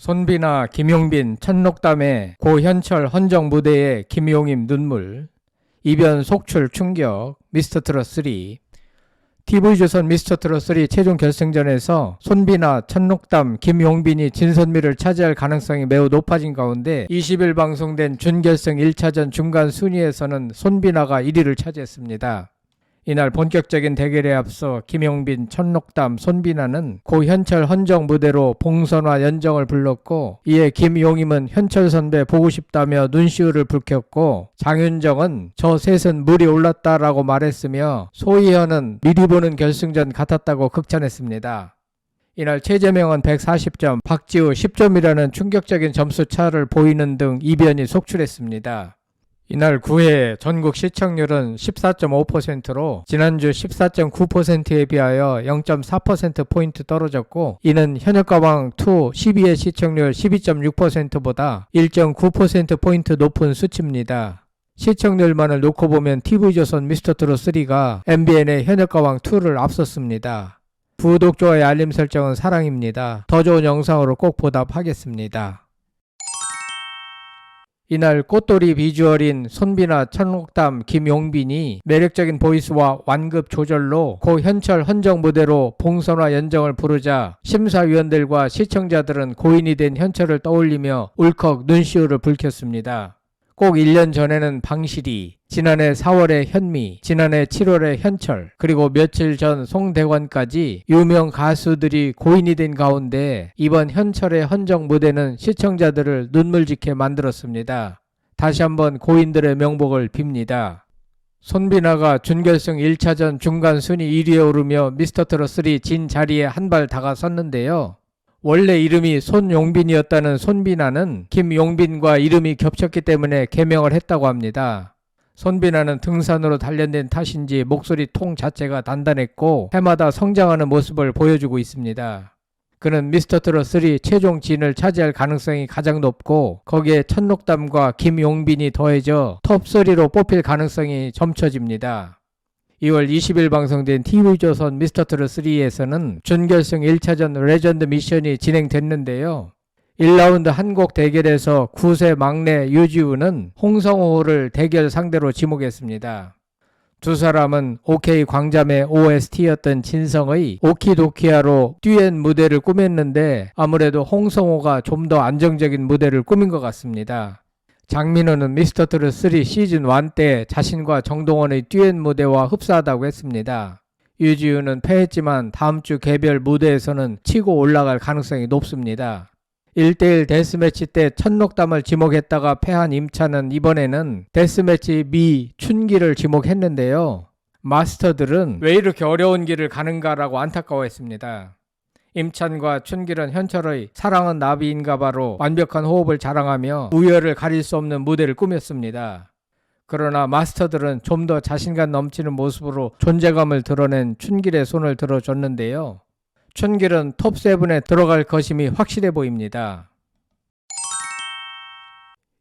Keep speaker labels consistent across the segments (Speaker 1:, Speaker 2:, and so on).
Speaker 1: 손비나 김용빈 천록담의 고현철 헌정 무대의 김용임 눈물 이변 속출 충격 미스터 트롯 3 TV조선 미스터 트롯 3 최종 결승전에서 손비나 천록담 김용빈이 진선미를 차지할 가능성이 매우 높아진 가운데 20일 방송된 준결승 1차전 중간 순위에서는 손비나가 1위를 차지했습니다. 이날 본격적인 대결에 앞서 김용빈, 천록담, 손비나는 고 현철 헌정 무대로 봉선화 연정을 불렀고 이에 김용임은 현철 선배 보고 싶다며 눈시울을 붉혔고 장윤정은 저 셋은 물이 올랐다라고 말했으며 소희연은 미리 보는 결승전 같았다고 극찬했습니다. 이날 최재명은 140점, 박지우 10점이라는 충격적인 점수 차를 보이는 등 이변이 속출했습니다. 이날 9회 전국 시청률은 14.5%로 지난주 14.9%에 비하여 0.4%포인트 떨어졌고 이는 현역가방 2 12회 시청률 12.6%보다 1.9%포인트 높은 수치입니다. 시청률만을 놓고 보면 TV조선 미스터트롯 3가 MBN의 현역가방 2를 앞섰습니다. 구독, 좋아요, 알림 설정은 사랑입니다. 더 좋은 영상으로 꼭 보답하겠습니다. 이날 꽃돌이 비주얼인 손비나 천록담 김용빈이 매력적인 보이스와 완급 조절로 고 현철 헌정 무대로 봉선화 연정을 부르자 심사위원들과 시청자들은 고인이 된 현철을 떠올리며 울컥 눈시울을 붉혔습니다. 꼭 1년 전에는 방실이, 지난해 4월에 현미, 지난해 7월에 현철, 그리고 며칠 전 송대관까지 유명 가수들이 고인이 된 가운데 이번 현철의 헌정 무대는 시청자들을 눈물짓게 만들었습니다. 다시 한번 고인들의 명복을 빕니다. 손비나가 준결승 1차전 중간 순위 1위에 오르며 미스터트롯3 진 자리에 한 발 다가섰는데요. 원래 이름이 손용빈이었다는 손비나는 김용빈과 이름이 겹쳤기 때문에 개명을 했다고 합니다. 손비나는 등산으로 단련된 탓인지 목소리 통 자체가 단단했고 해마다 성장하는 모습을 보여주고 있습니다. 그는 미스터트롯 3 최종 진을 차지할 가능성이 가장 높고 거기에 천록담과 김용빈이 더해져 톱3로 뽑힐 가능성이 점쳐집니다. 2월 20일 방송된 TV조선 미스터트롯 3에서는 준결승 1차전 레전드 미션이 진행됐는데요. 1라운드 한곡 대결에서 9세 막내 유지우는 홍성호를 대결 상대로 지목했습니다. 두 사람은 OK 광잠의 OST였던 진성의 오키도키아로 듀엣 무대를 꾸몄는데 아무래도 홍성호가 좀 더 안정적인 무대를 꾸민 것 같습니다. 장민호는 미스터트롯 3 시즌 1 때 자신과 정동원의 듀엣 무대와 흡사하다고 했습니다. 유지우는 패했지만 다음 주 개별 무대에서는 치고 올라갈 가능성이 높습니다. 1대1 데스매치 때 천록담을 지목했다가 패한 임찬은 이번에는 데스매치 미 춘기를 지목했는데요. 마스터들은 왜 이렇게 어려운 길을 가는가라고 안타까워했습니다. 임찬과 춘길은 현철의 사랑은 나비인가바로 완벽한 호흡을 자랑하며 우열을 가릴 수 없는 무대를 꾸몄습니다. 그러나 마스터들은 좀 더 자신감 넘치는 모습으로 존재감을 드러낸 춘길의 손을 들어줬는데요. 춘길은 톱7에 들어갈 것임이 확실해 보입니다.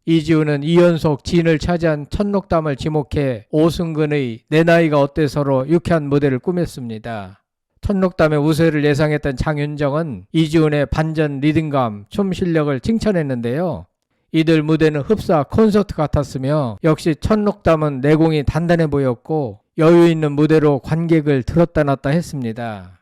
Speaker 1: 이지우는 2연속 진을 차지한 천록담을 지목해 오승근의 내 나이가 어때서로 유쾌한 무대를 꾸몄습니다. 천록담의 우세를 예상했던 장윤정은 이지훈의 반전 리듬감, 춤 실력을 칭찬했는데요. 이들 무대는 흡사 콘서트 같았으며 역시 천록담은 내공이 단단해 보였고 여유 있는 무대로 관객을 들었다 놨다 했습니다.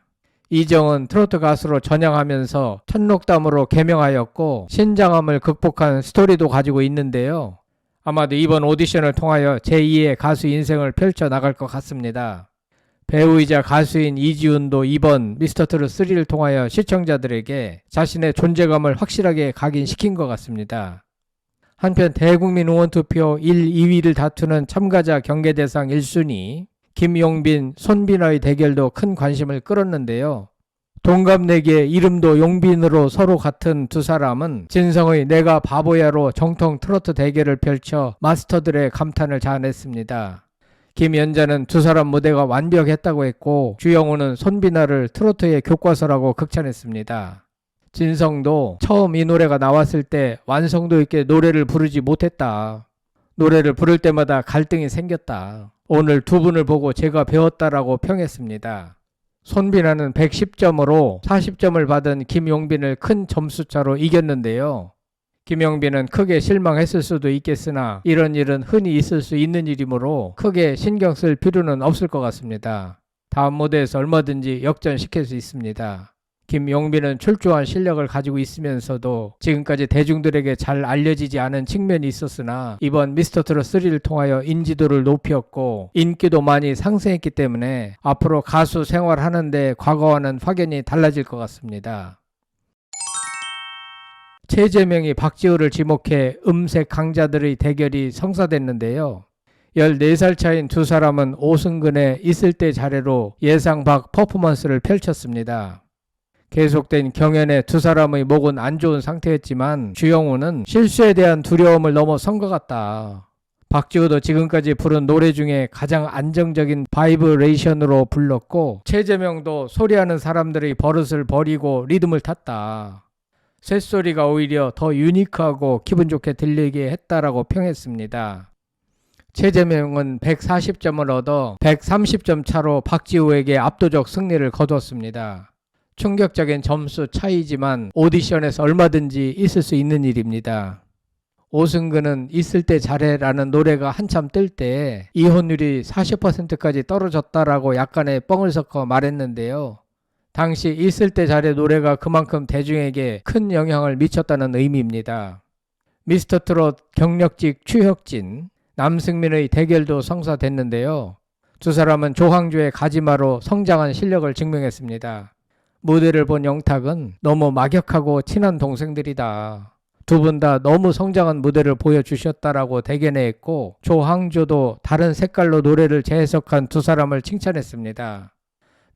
Speaker 1: 이정은 트로트 가수로 전향하면서 천록담으로 개명하였고 신장함을 극복한 스토리도 가지고 있는데요. 아마도 이번 오디션을 통하여 제2의 가수 인생을 펼쳐 나갈 것 같습니다. 배우이자 가수인 이지훈도 이번 미스터트롯 3를 통하여 시청자들에게 자신의 존재감을 확실하게 각인시킨 것 같습니다. 한편 대국민 의원 투표 1, 2위를 다투는 참가자 경계 대상 1순위 김용빈, 손빈의 대결도 큰 관심을 끌었는데요. 동갑내기에 이름도 용빈으로 서로 같은 두 사람은 진성의 내가 바보야로 정통 트로트 대결을 펼쳐 마스터들의 감탄을 자아냈습니다. 김연자는 두 사람 무대가 완벽했다고 했고 주영호는 손비나를 트로트의 교과서라고 극찬했습니다. 진성도 처음 이 노래가 나왔을 때 완성도 있게 노래를 부르지 못했다. 노래를 부를 때마다 갈등이 생겼다. 오늘 두 분을 보고 제가 배웠다라고 평했습니다. 손빈아는 110점으로 40점을 받은 김용빈을 큰 점수차로 이겼는데요. 김용빈은 크게 실망했을 수도 있겠으나 이런 일은 흔히 있을 수 있는 일이므로 크게 신경 쓸 필요는 없을 것 같습니다. 다음 무대에서 얼마든지 역전시킬 수 있습니다. 김용빈은 출중한 실력을 가지고 있으면서도 지금까지 대중들에게 잘 알려지지 않은 측면이 있었으나 이번 미스터 트롯 3를 통하여 인지도를 높였고 인기도 많이 상승했기 때문에 앞으로 가수 생활하는데 과거와는 확연히 달라질 것 같습니다. 최재명이 박지호를 지목해 음색 강자들의 대결이 성사됐는데요. 14살 차인 두 사람은 오승근의 있을 때 잘해로 예상 밖 퍼포먼스를 펼쳤습니다. 계속된 경연에 두 사람의 목은 안 좋은 상태였지만 주영우는 실수에 대한 두려움을 넘어선 것 같다. 박지호도 지금까지 부른 노래 중에 가장 안정적인 바이브레이션으로 불렀고 최재명도 소리하는 사람들의 버릇을 버리고 리듬을 탔다. 쇳소리가 오히려 더 유니크하고 기분 좋게 들리게 했다라고 평했습니다. 최재명은 140점을 얻어 130점 차로 박지호에게 압도적 승리를 거두었습니다. 충격적인 점수 차이지만 오디션에서 얼마든지 있을 수 있는 일입니다. 오승근은 있을 때 잘해라는 노래가 한참 뜰 때 이혼율이 40%까지 떨어졌다라고 약간의 뻥을 섞어 말했는데요. 당시 있을 때 잘해 노래가 그만큼 대중에게 큰 영향을 미쳤다는 의미입니다. 미스터 트롯 경력직 추혁진, 남승민의 대결도 성사됐는데요. 두 사람은 조항조의 가지마로 성장한 실력을 증명했습니다. 무대를 본 영탁은 너무 막역하고 친한 동생들이다. 두 분 다 너무 성장한 무대를 보여주셨다라고 대견해했고 조항조도 다른 색깔로 노래를 재해석한 두 사람을 칭찬했습니다.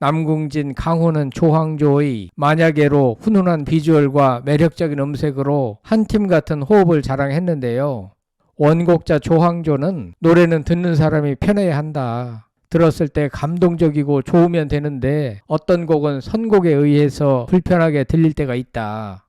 Speaker 1: 남궁진, 강호는 조항조의 만약에로 훈훈한 비주얼과 매력적인 음색으로 한 팀 같은 호흡을 자랑했는데요. 원곡자 조항조는 노래는 듣는 사람이 편해야 한다. 들었을 때 감동적이고 좋으면 되는데 어떤 곡은 선곡에 의해서 불편하게 들릴 때가 있다.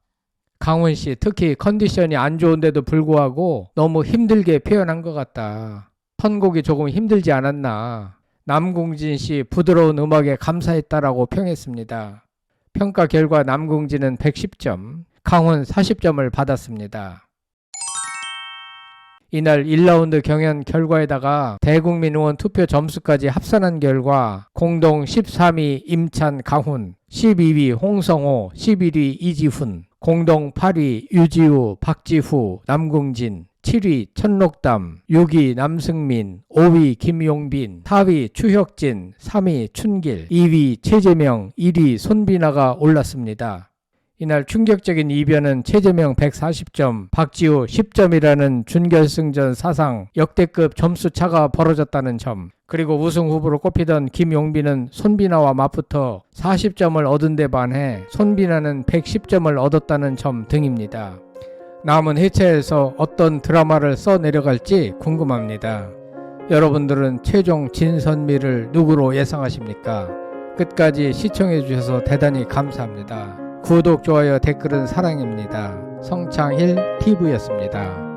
Speaker 1: 강훈 씨 특히 컨디션이 안 좋은데도 불구하고 너무 힘들게 표현한 것 같다. 선곡이 조금 힘들지 않았나. 남궁진 씨 부드러운 음악에 감사했다라고 평했습니다. 평가 결과 남궁진은 110점, 강훈 40점을 받았습니다. 이날 1라운드 경연 결과에다가 대국민 의원 투표 점수까지 합산한 결과 공동 13위 임찬 강훈, 12위 홍성호, 11위 이지훈, 공동 8위 유지우, 박지후, 남궁진, 7위 천록담, 6위 남승민, 5위 김용빈, 4위 추혁진, 3위 춘길, 2위 최재명, 1위 손비나가 올랐습니다. 이날 충격적인 이변은 최재명 140점, 박지우 10점이라는 준결승전 사상 역대급 점수 차가 벌어졌다는 점, 그리고 우승 후보로 꼽히던 김용빈은 손비나와 맞붙어 40점을 얻은 데 반해 손비나는 110점을 얻었다는 점 등입니다. 남은 회차에서 어떤 드라마를 써 내려갈지 궁금합니다. 여러분들은 최종 진선미를 누구로 예상하십니까? 끝까지 시청해 주셔서 대단히 감사합니다. 구독, 좋아요, 댓글은 사랑입니다. 성창일 TV였습니다.